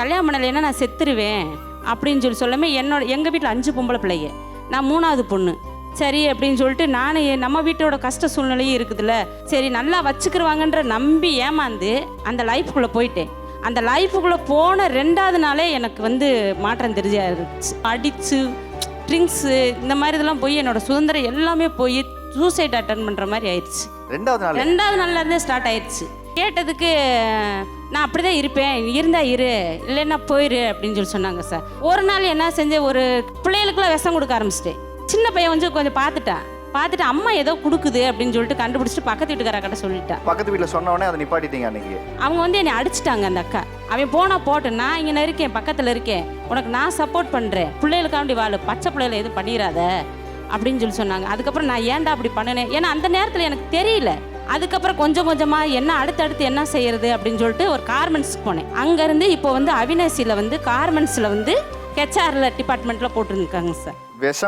கல்யாணம் பண்ணலைன்னா நான் செத்துருவேன் அப்படின்னு சொல்லி சொல்லாமல் என்னோட எங்கள் வீட்டில் அஞ்சு பொம்பளை பிள்ளைங்க. நான் மூணாவது பொண்ணு. சரி அப்படின்னு சொல்லிட்டு நானே நம்ம வீட்டோட கஷ்ட சூழ்நிலையும் இருக்குதுல்ல. சரி நல்லா வச்சுக்கிருவாங்கன்ற நம்பி ஏமாந்து அந்த லைஃப்குள்ளே போயிட்டேன். அந்த லைஃபுக்குள்ளே போன ரெண்டாவது நாளே எனக்கு வந்து மாற்றம் தெரிஞ்சா இருந்துச்சு அடித்து ட்ரிங்க்ஸு இந்த மாதிரி இதெல்லாம் போய் என்னோட சுதந்திரம் எல்லாமே போய் சூசைட் அட்டன் பண்ணுற மாதிரி ஆயிடுச்சு. ரெண்டாவது நாள்? ரெண்டாவது நாள்ல இருந்தே ஸ்டார்ட் ஆயிடுச்சு. கேட்டதுக்கு நான் அப்படிதான் இருப்பேன். இருந்தா இரு. இல்லைன்னா போயிரு அப்படின்னு சொல்லி சொன்னாங்க சார். ஒரு நாள் என்ன செஞ்சேன் ஒரு பிள்ளைகளுக்குலாம் விஷம் கொடுக்க ஆரம்பிச்சிட்டேன். சின்ன பையன் வந்து கொஞ்சம் பார்த்துட்டான். பார்த்துட்டு அம்மா ஏதோ கொடுக்குது அப்படின்னு சொல்லிட்டு கண்டுபிடிச்சிட்டு பக்கத்து வீட்டுக்காரக்கிட்ட சொல்லிட்டான். பக்கத்து வீட்டில் சொன்ன உடனே அதை நிப்பாட்டிட்டீங்க அன்னைக்கு? அவங்க வந்து என்னை அடிச்சிட்டாங்க அந்த அக்கா. அவன் போனா போட்டு நான் இங்கே இருக்கேன் பக்கத்தில் இருக்கேன். உனக்கு நான் சப்போர்ட் பண்ணுறேன் பிள்ளைகளுக்காண்டி வாழு. பச்சை பிள்ளைகளை எதுவும் பண்ணிடாத அப்படின்னு சொல்லி சொன்னாங்க. அதுக்கப்புறம் நான் ஏன்டா அப்படி பண்ணினேன்? ஏன்னா அந்த நேரத்தில் எனக்கு தெரியல. அதுக்கப்புறம் கொஞ்சம் கொஞ்சமாக என்ன அடுத்தடுத்து என்ன செய்கிறது அப்படின்னு சொல்லிட்டு ஒரு கார்மெண்ட்ஸ்க்கு போனேன். அங்கேருந்து இப்போ வந்து அவினாசியில் வந்து கார்மெண்ட்ஸில் வந்து ஹெச்ஆரில் டிபார்ட்மெண்ட்டில் போட்டிருந்துருக்காங்க சார். விஷம்